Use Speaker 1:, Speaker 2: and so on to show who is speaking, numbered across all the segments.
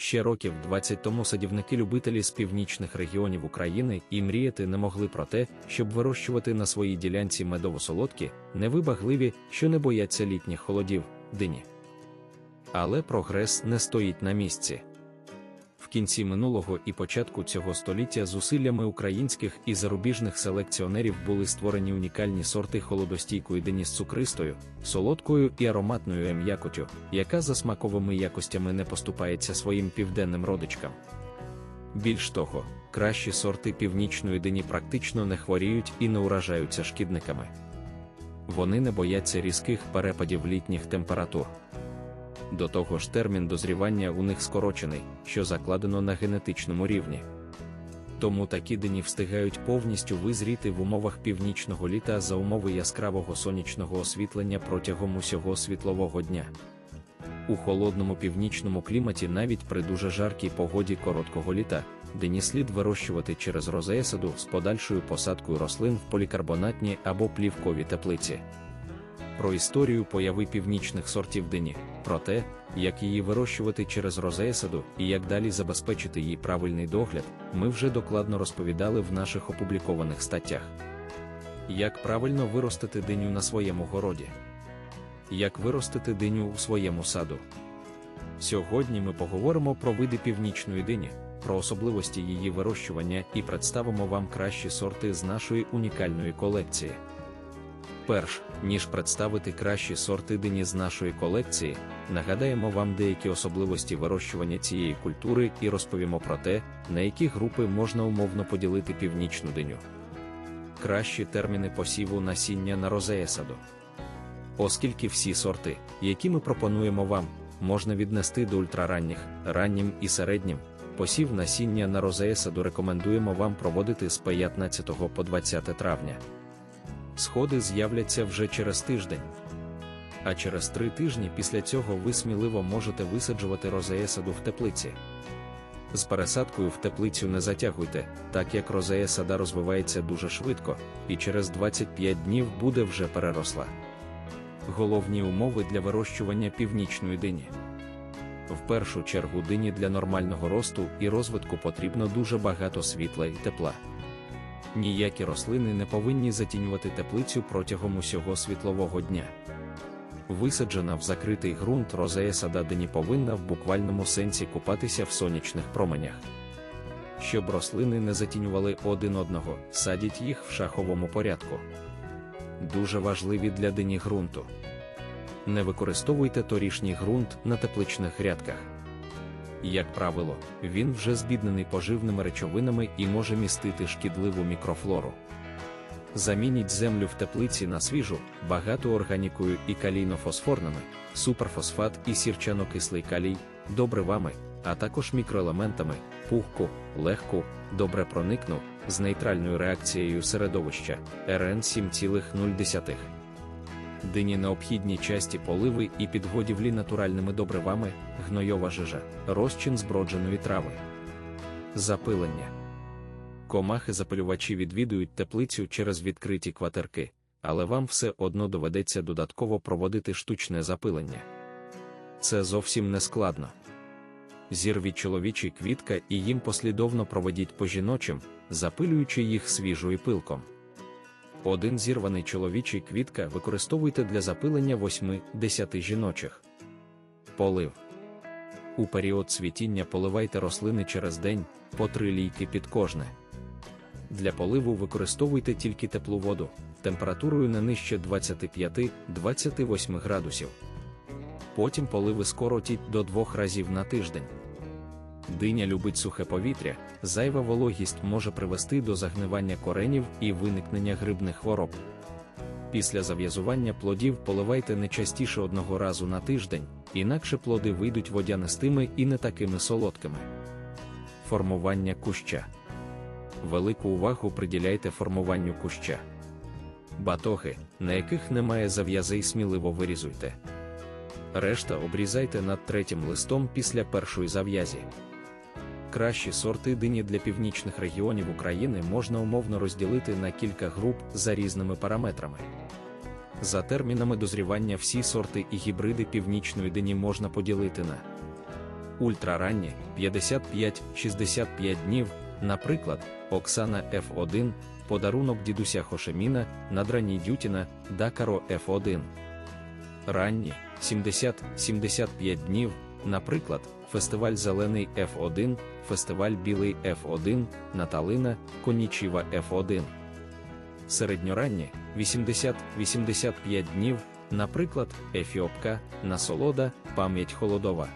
Speaker 1: Ще років 20 тому садівники-любителі з північних регіонів України і мріяти не могли про те, щоб вирощувати на своїй ділянці медово-солодкі, невибагливі, що не бояться літніх холодів, дині. Але прогрес не стоїть на місці. Кінці минулого і початку цього століття зусиллями українських і зарубіжних селекціонерів були створені унікальні сорти холодостійкої дині з цукристою, солодкою і ароматною м'якотю, яка за смаковими якостями не поступається своїм південним родичкам. Більш того, кращі сорти північної дині практично не хворіють і не уражаються шкідниками. Вони не бояться різких перепадів літніх температур. До того ж, термін дозрівання у них скорочений, що закладено на генетичному рівні. Тому такі дині встигають повністю визріти в умовах північного літа за умови яскравого сонячного освітлення протягом усього світлового дня. У холодному північному кліматі навіть при дуже жаркій погоді короткого літа, дині слід вирощувати через розеясаду з подальшою посадкою рослин в полікарбонатні або плівкові теплиці про історію появи північних сортів дині, про те, як її вирощувати через розеясаду і як далі забезпечити їй правильний догляд, ми вже докладно розповідали в наших опублікованих статтях. Як правильно виростити диню на своєму городі? Як виростити диню у своєму саду? Сьогодні ми поговоримо про види північної дині, про особливості її вирощування і представимо вам кращі сорти з нашої унікальної колекції. Перш ніж представити кращі сорти дині з нашої колекції, нагадаємо вам деякі особливості вирощування цієї культури і розповімо про те, на які групи можна умовно поділити північну диню. Кращі терміни посіву насіння на розеесаду. Оскільки всі сорти, які ми пропонуємо вам, можна віднести до ультраранніх, раннім і середнім, посів насіння на розеесаду рекомендуємо вам проводити з 15 по 20 травня сходи з'являться вже через тиждень. А через три тижні після цього ви сміливо можете висаджувати розея саду в теплиці. З пересадкою в теплицю не затягуйте, так як розея сада розвивається дуже швидко, і через 25 днів буде вже переросла. Головні умови для вирощування північної дині. В першу чергу дині для нормального росту і розвитку потрібно дуже багато світла і тепла. Ніякі рослини не повинні затінювати теплицю протягом усього світлового дня. Висаджена в закритий ґрунт розея сададині повинна в буквальному сенсі купатися в сонячних променях. Щоб рослини не затінювали один одного, садять їх в шаховому порядку. Дуже важливі для дині ґрунту. Не використовуйте торішній ґрунт на тепличних грядках. Як правило, він вже збіднений поживними речовинами і може містити шкідливу мікрофлору. Замініть землю в теплиці на свіжу, багату органікою і калійно-фосфорними, суперфосфат і сірчано-кислий калій, добривами, а також мікроелементами, пухку, легку, добре проникну, з нейтральною реакцією середовища РН 7,0 дині необхідні часті поливи і підгодівлі натуральними добривами, гнойова жижа, розчин збродженої трави. Запилення. Комахи запилювачі відвідують теплицю через відкриті кватерки, але вам все одно доведеться додатково проводити штучне запилення. Це зовсім не складно. Зірвіть чоловічі квітка і їм послідовно проведіть по жіночим, запилюючи їх свіжою пилком. Один зірваний чоловічий квітка використовуйте для запилення 8-10 жіночих. Полив. У період цвітіння поливайте рослини через день по 3 лійки під кожне. Для поливу використовуйте тільки теплу воду температурою не нижче 25-28 градусів. Потім поливи скоротіть до двох разів на тиждень. Диня любить сухе повітря, зайва вологість може привести до загнивання коренів і виникнення грибних хвороб. Після зав'язування плодів поливайте не частіше одного разу на тиждень, інакше плоди вийдуть водянистими і не такими солодкими. Формування куща. Велику увагу приділяйте формуванню куща. Батоги, на яких немає зав'язей, сміливо вирізуйте. Решта обрізайте над третім листом після першої зав'язі. Кращі сорти дині для північних регіонів України можна умовно розділити на кілька груп за різними параметрами. За термінами дозрівання всі сорти і гібриди північної дині можна поділити на ультраранні 55-65 днів, наприклад, Оксана F1, подарунок дідуся Хошеміна, надраній Дютіна, Дакаро F1. Ранні 70-75 днів, наприклад, фестиваль Зелений F1, фестиваль Білий F1, Наталина, Конічіва F1. Середньоранні 80-85 днів, наприклад, Ефіопка, Насолода, Пам'ять Холодова.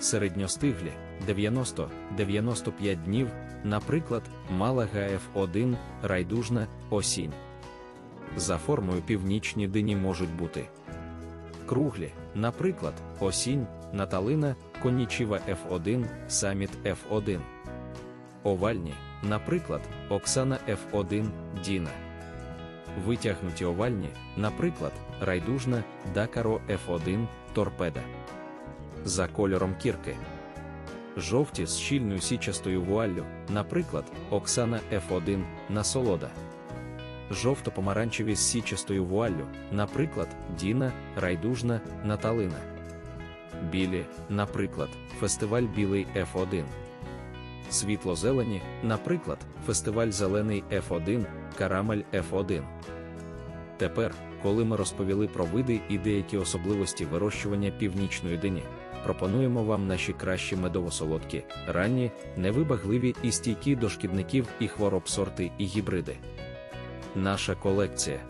Speaker 1: Середньостиглі 90-95 днів, наприклад, Малага F1, Райдужна, Осінь. За формою північні дині можуть бути круглі, наприклад, Осінь, Наталина, Конічіва F1, Саміт F1. Овальні, наприклад, Оксана F1, Діна. Витягнуті овальні, наприклад, Райдужна, Дакаро F1, Торпеда. За кольором кірки. Жовті з щільною січастою вуаллю, наприклад, Оксана F1, Насолода. Жовто-помаранчеві з січастою вуаллю, наприклад, Діна, Райдужна, Наталина. Білі, наприклад, фестиваль Білий F1. Світло-зелені, наприклад, фестиваль Зелений F1, Карамель F1. Тепер, коли ми розповіли про види і деякі особливості вирощування північної дині, пропонуємо вам наші кращі медово-солодкі, ранні, невибагливі і стійкі до шкідників і хвороб сорти і гібриди. Наша колекція.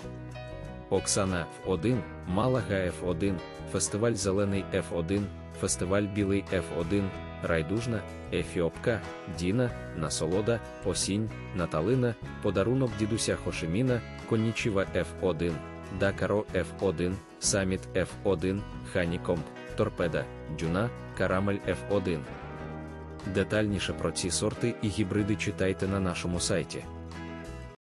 Speaker 1: Оксана F1, Малага F1, Фестиваль Зелений F1, Фестиваль Білий F1, Райдужна, Ефіопка, Діна, Насолода, Осінь, Наталина, Подарунок дідуся Хошеміна, Конічіва F1, Дакаро F1, Саміт F1, Ханікомб, Торпеда, Дюна, Карамель F1. Детальніше про ці сорти і гібриди читайте на нашому сайті.